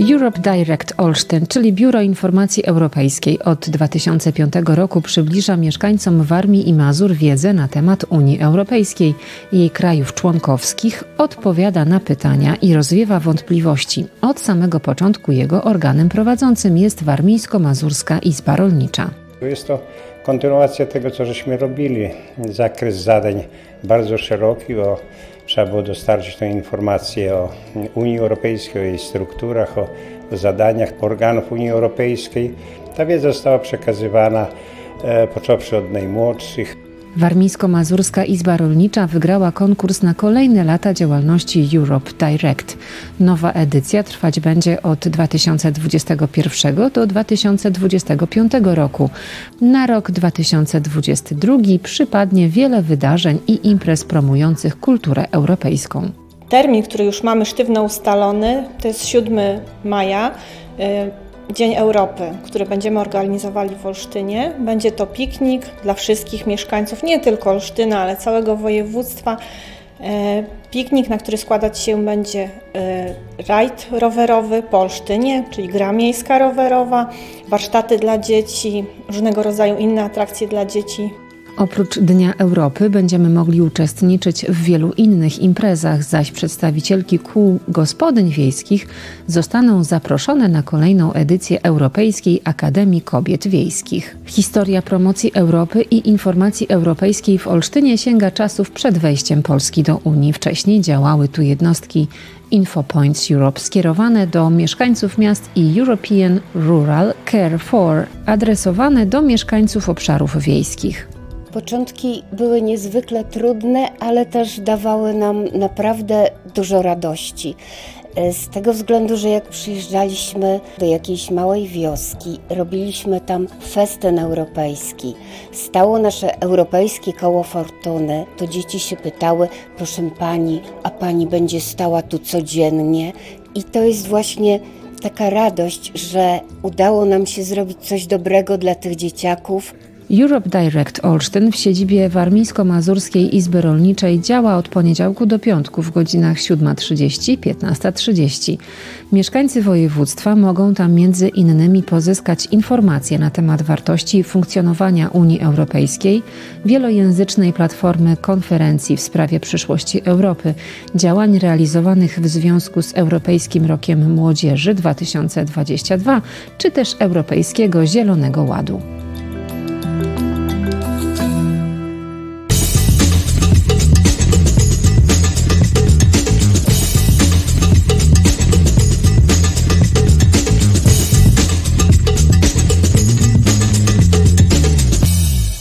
Europe Direct Olsztyn, czyli Biuro Informacji Europejskiej, od 2005 roku przybliża mieszkańcom Warmii i Mazur wiedzę na temat Unii Europejskiej, jej krajów członkowskich, odpowiada na pytania i rozwiewa wątpliwości. Od samego początku jego organem prowadzącym jest Warmińsko-Mazurska Izba Rolnicza. Jest to kontynuacja tego, co żeśmy robili. Zakres zadań bardzo szeroki, bo trzeba było dostarczyć tę informację o Unii Europejskiej, o jej strukturach, o, zadaniach organów Unii Europejskiej. Ta wiedza została przekazywana e, począwszy od najmłodszych, Warmińsko-Mazurska Izba Rolnicza wygrała konkurs na kolejne lata działalności Europe Direct. Nowa edycja trwać będzie od 2021 do 2025 roku. Na rok 2022 przypadnie wiele wydarzeń i imprez promujących kulturę europejską. Termin, który już mamy sztywno ustalony, to jest 7 maja, Dzień Europy, który będziemy organizowali w Olsztynie. Będzie to piknik dla wszystkich mieszkańców, nie tylko Olsztyna, ale całego województwa. Y, Piknik, na który składać się będzie y, rajd rowerowy po Olsztynie, czyli gra miejska rowerowa, warsztaty dla dzieci, różnego rodzaju inne atrakcje dla dzieci. Oprócz Dnia Europy będziemy mogli uczestniczyć w wielu innych imprezach, zaś przedstawicielki kół gospodyń wiejskich zostaną zaproszone na kolejną edycję Europejskiej Akademii Kobiet Wiejskich. Historia promocji Europy i informacji europejskiej w Olsztynie sięga czasów przed wejściem Polski do Unii. Wcześniej działały tu jednostki InfoPoints Europe skierowane do mieszkańców miast i European Rural Care for adresowane do mieszkańców obszarów wiejskich. Początki były niezwykle trudne, ale też dawały nam naprawdę dużo radości. E, Z tego względu, że jak przyjeżdżaliśmy do jakiejś małej wioski, robiliśmy tam festyn europejski. Stało nasze europejskie koło fortuny, to dzieci się pytały, proszę pani, a pani będzie stała tu codziennie? I to jest właśnie taka radość, że udało nam się zrobić coś dobrego dla tych dzieciaków, Europe Direct Olsztyn w siedzibie Warmińsko-Mazurskiej Izby Rolniczej działa od poniedziałku do piątku w godzinach 7.30 15.30. Mieszkańcy województwa mogą tam między innymi pozyskać informacje na temat wartości funkcjonowania Unii Europejskiej, wielojęzycznej platformy konferencji w sprawie przyszłości Europy, działań realizowanych w związku z Europejskim Rokiem Młodzieży 2022 czy też Europejskiego Zielonego Ładu.